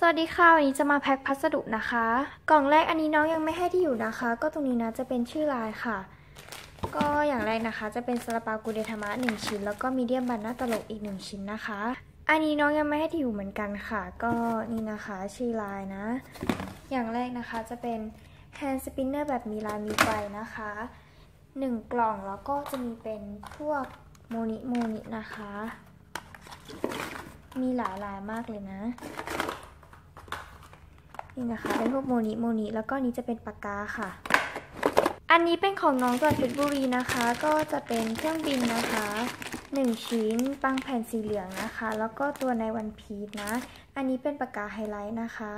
สวัสดีค่ะวันนี้จะมาแพ็คพัสดุนะคะ กล่องแรกอันนี้น้องยังไม่ให้ที่อยู่นะคะ ก็ตรงนี้นะจะเป็นชื่อลายค่ะ ก็อย่างแรกนะคะ จะเป็นซาลาเปากูเดทามะหนึ่งชิ้น แล้วก็มีเดียมบันหน้าตลกอีกหนึ่งชิ้นนะคะ อันนี้น้องยังไม่ให้ที่อยู่เหมือนกันค่ะ ก็นี่นะคะชื่อลายนะ อย่างแรกนะคะจะเป็นแฮนด์สปินเนอร์แบบมีลายมีไฟนะคะหนึ่งกล่องแล้วก็จะมีเป็นพวกโมนิโมนินะคะ มีหลายลายมากเลยนะ นี่นะคะเป็นพวกโมนิโมนิแล้วก็นี้จะเป็นปากกาค่ะ อันนี้เป็นของน้องจากเพชรบุรีนะคะ ก็จะเป็นเครื่องบินนะคะหนึ่งชิ้นปังแผ่นสีเหลืองนะคะ แล้วก็ตัวในวันพีชนะ อันนี้เป็นปากกาไฮไลท์นะคะ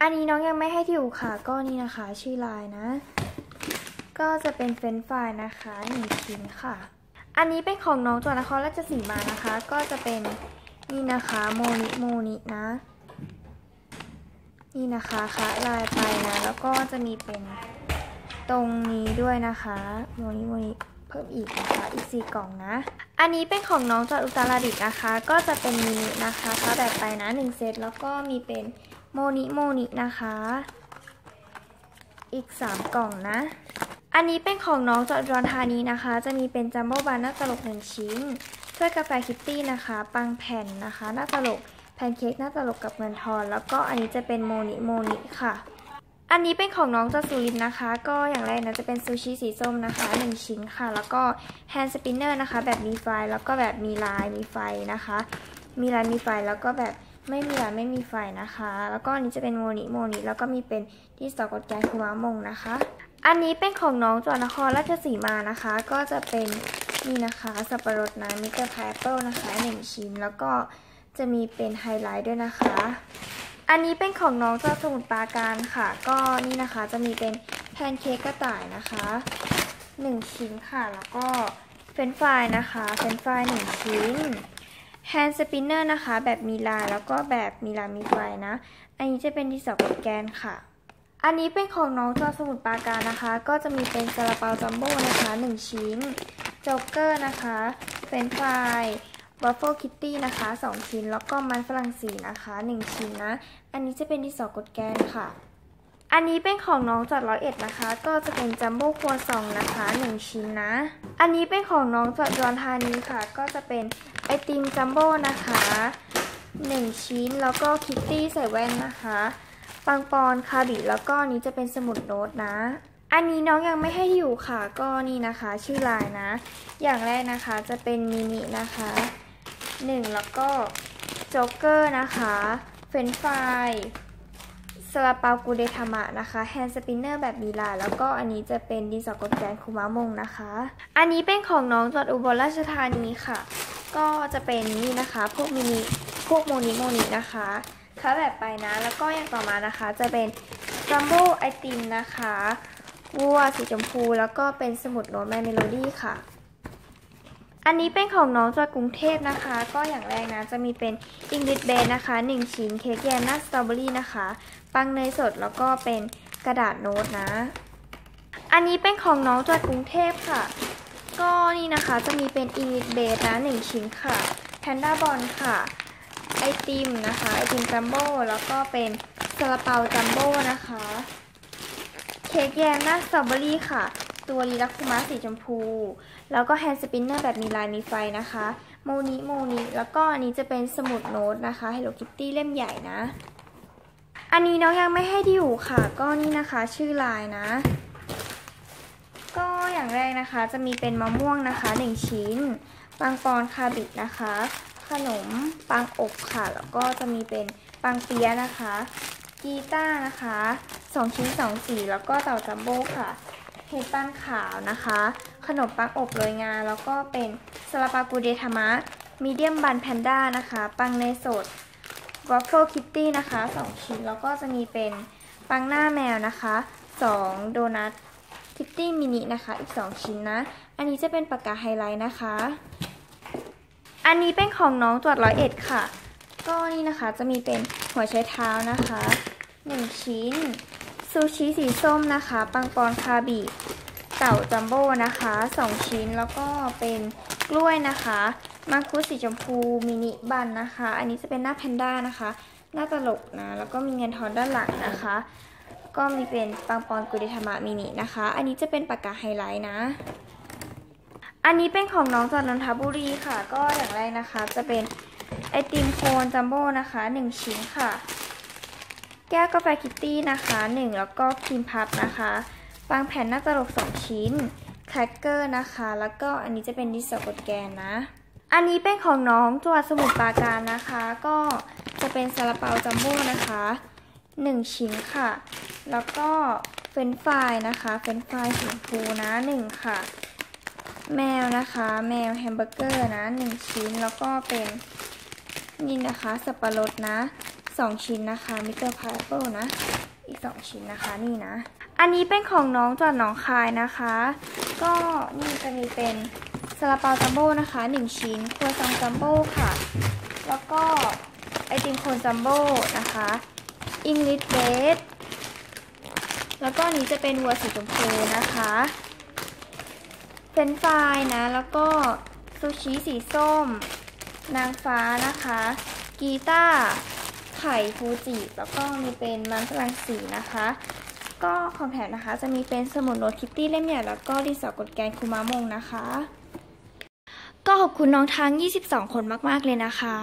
อันนี้น้องยังไม่ให้ที่อยู่ค่ะ ก็นี่นะคะชื่อลายนะ ก็จะเป็นเฟนฟรายนะคะหนึ่งชิ้นค่ะ อันนี้เป็นของน้องจากนครราชสีมานะคะ ก็จะเป็นนี่นะคะโมนิโมนินะ นี่นะคะคะลายไปนะแล้วก็จะมีเป็นตรงนี้ด้วยนะคะโมนิโมนิเพิ่มอีกนะคะอีกสี่กล่องนะ อันนี้เป็นของน้องจากอุตรดิตนะคะ ก็จะเป็นมินินะคะคะแบบไปนะหนึ่งเซตแล้วก็มีเป็นโมนิโมนินะคะ อีก 3 กล่องนะ อันนี้เป็นของน้องจอดรธานีนะคะ จะมีเป็นจัมโบ้บานหน้าตลกหนึ่งชิ้นถ้วยกาแฟคิตตี้นะคะ ปังแผ่นนะคะ หน้าตลก แพนเค้กหน้าตลกกับเงินทอน แล้วก็อันนี้จะเป็นโมนิโมนิค่ะ อันนี้เป็นของน้องจากสุรินนะคะ ก็อย่างแรกนะจะเป็นซูชิสีส้มนะคะ 1 ชิ้นค่ะ แล้วก็แฮนด์สปินเนอร์นะคะ แบบมีไฟแล้วก็แบบมีลายมีไฟนะคะ มีลายมีไฟแล้วก็แบบไม่มีลายไม่มีไฟนะคะ แล้วก็อันนี้จะเป็นโมนิโมนิแล้วก็มีเป็นที่สกอตแกนคุมามงนะคะ อันนี้เป็นของน้องจากนครราชสีมานะคะ ก็จะเป็นนี่นะคะสับปะรดนะมิสเตอร์พายเปิลนะคะ 1 ชิ้นแล้วก็ จะมีเป็นไฮไลท์ด้วยนะคะ อันนี้เป็นของน้องจากสมุทรปราการค่ะ ก็นี่นะคะจะมีเป็นแพนเค้กกระต่ายนะคะ1ชิ้นค่ะ แล้วก็เฟรนฟรายนะคะเฟรนฟราย1ชิ้นแฮนด์สปินเนอร์นะคะ แบบมีลายแล้วก็แบบมีลายมีไฟนะ อันนี้จะเป็นที่สกอตแกนค่ะ อันนี้เป็นของน้องจากสมุทรปาการนะคะ ก็จะมีเป็นซาลาเปาจัมโบ้นะคะ 1 ชิ้นโจ๊กเกอร์นะคะเฟรนฟราย วัฟเฟิลคิตตี้นะคะ 2 ชิ้น แล้วก็มันฝรั่งสีนะคะ 1 ชิ้นนะ อันนี้จะเป็นดินสอกดแกนค่ะ อันนี้เป็นของน้องจากร้อยเอ็ดนะคะ ก็จะเป็นจัมโบ้ครัวซองนะคะ 1 ชิ้นนะ อันนี้เป็นของน้องจากยอนธานีค่ะ ก็จะเป็นไอติมจัมโบ้นะคะ 1 ชิ้น แล้วก็คิตตี้ใส่แว่นนะคะปังปอนคาบิแล้วก็นี้จะเป็นสมุดโน้ตนะ อันนี้น้องยังไม่ให้อยู่ค่ะ ก็นี่นะคะ ชื่อลายนะ อย่างแรกนะคะจะเป็นมินินะคะ 1 แล้วก็โจ๊กเกอร์นะคะเฟนฟรายซาลาเปากูเดทามะนะคะแฮนด์สปินเนอร์แบบมีลายแล้วก็อันนี้จะเป็นดินสอกดแกนคุมะมงนะคะ อันนี้เป็นของน้องจัดอุบลราชธานีค่ะ ก็จะเป็นนี่นะคะ พวกมินิพวกโมนิโมนินะคะคะแบบไปนะ แล้วก็อย่างต่อมานะคะจะเป็นจัมโบ้ไอติมนะคะวัวสีชมพูแล้วก็เป็นสมุดโน้ตแมเมโลดี้ค่ะ อันนี้เป็นของน้องจากกรุงเทพนะคะ ก็อย่างแรกนะจะมีเป็นอิงลิ h เบนนะคะ 1 ชิ้นเค้กแยมหน้าสตรอเบอรี่นะคะ ปังเนยสดแล้วก็เป็นกระดาษโน้ตนะ อันนี้เป็นของน้องจากกรุงเทพค่ะ ก็นี่นะคะจะมีเป็นอิงลิ h เบนนะ 1 ชิ้นค่ะแพนด้าบอลค่ะไอติมนะคะไอติมจัมโบ้แล้วก็เป็นซาลาเปาจัมโบ้นะคะ เค้กแยมหน้าสตรอเบอรี่ค่ะ ตัวลีลักคุมะสีชมพู แล้วก็แฮนด์สปินเนอร์แบบมีลายมีไฟนะคะ โมนิโมนิแล้วก็อันนี้จะเป็นสมุดโน้ตนะคะ Hello Kitty เล่มใหญ่นะ อันนี้น้องยังไม่ให้ที่อยู่ค่ะ ก็นี่นะคะชื่อลายนะ ก็อย่างแรกนะคะจะมีเป็นมะม่วงนะคะ 1 ชิ้น ปังปอนคาบิดนะคะ ขนมปังอบค่ะ แล้วก็จะมีเป็นปังเปียะนะคะ กีต้านะคะ 2 ชิ้น 2 สี แล้วก็เต่าจัมโบ้ค่ะ เห็ดปั้นขาวนะคะ ขนมปังอบโรยงา แล้วก็เป็นซาลาปากูเดทามะมีเดียมบันแพนด้านะคะ ปังเนยสดวัฟเฟิลคิตตี้นะคะ 2 ชิ้น แล้วก็จะมีเป็นปังหน้าแมวนะคะ 2 โดนัทคิตตี้มินินะคะ อีก 2 ชิ้นนะ อันนี้จะเป็นปากกาไฮไลท์นะคะ อันนี้เป็นของน้องตรวจร้อยเอ็ดค่ะ ก็นี่นะคะจะมีเป็นหัวใช้เท้านะคะ 1 ชิ้น ซูชิสีส้มนะคะ ปังปอนคาบิเต่าจัมโบ้นะคะ2ชิ้นแล้วก็เป็นกล้วยนะคะมังคุดสีชมพูมินิบันนะคะ อันนี้จะเป็นหน้าแพนด้านะคะ หน้าตลกนะแล้วก็มีเงินทอนด้านหลังนะคะ ก็มีเป็นปังปอนกุเดธรรมะมินินะคะ อันนี้จะเป็นปากกาไฮไลท์นะ อันนี้เป็นของน้องจากนนทบุรีค่ะ ก็อย่างแรกนะคะ จะเป็นไอติมโคนจัมโบ้นะคะ 1 ชิ้นค่ะ แก้วกาแฟคิตตี้นะคะ1แล้วก็ครีมพับนะคะบางแผ่นหน้าตลก2ชิ้นแครกเกอร์นะคะ แล้วก็อันนี้จะเป็นดิสโกดแกนนะ อันนี้เป็นของน้องจังหวัดสมุทรปราการนะคะ ก็จะเป็นซาลาเปาจัมโบ้นะคะ 1 ชิ้นค่ะ แล้วก็เฟรนฟรายนะคะ เฟรนฟรายสีชมพูนะ 1 ค่ะ แมวนะคะ แมวแฮมเบอร์เกอร์นะ 1 ชิ้น แล้วก็เป็นนี่นะคะ สับปะรดนะ 2 ชิ้นนะคะมิสเตอร์พายเปิลนะ อีก 2 ชิ้นนะคะนี่นะ อันนี้เป็นของน้องจอดหนองคายนะคะ ก็นี่จะมีเป็นซาลาเปาจัมโบ้นะคะ 1 ชิ้นครัวซองจัมโบ้ค่ะ แล้วก็ไอติมโคนจัมโบ้นะคะอิงลิชเบสแล้วก็นี้จะเป็นวัวสีชมพูนะคะเฟนฟรายนะ แล้วก็ซูชิสีส้ม นางฟ้านะคะ กีตาร์ ไข่ฟูจิแล้วก็มีเป็นมันฝรั่งสีนะคะ ก็ของแถมนะคะจะมีเป็นสมุดโน้ตคิตตี้เล่มใหญ่แล้วก็ดินสอกดแกนคูมามงนะคะ ก็ขอบคุณน้องทั้ง 22 คนมาก ๆ เลยนะคะ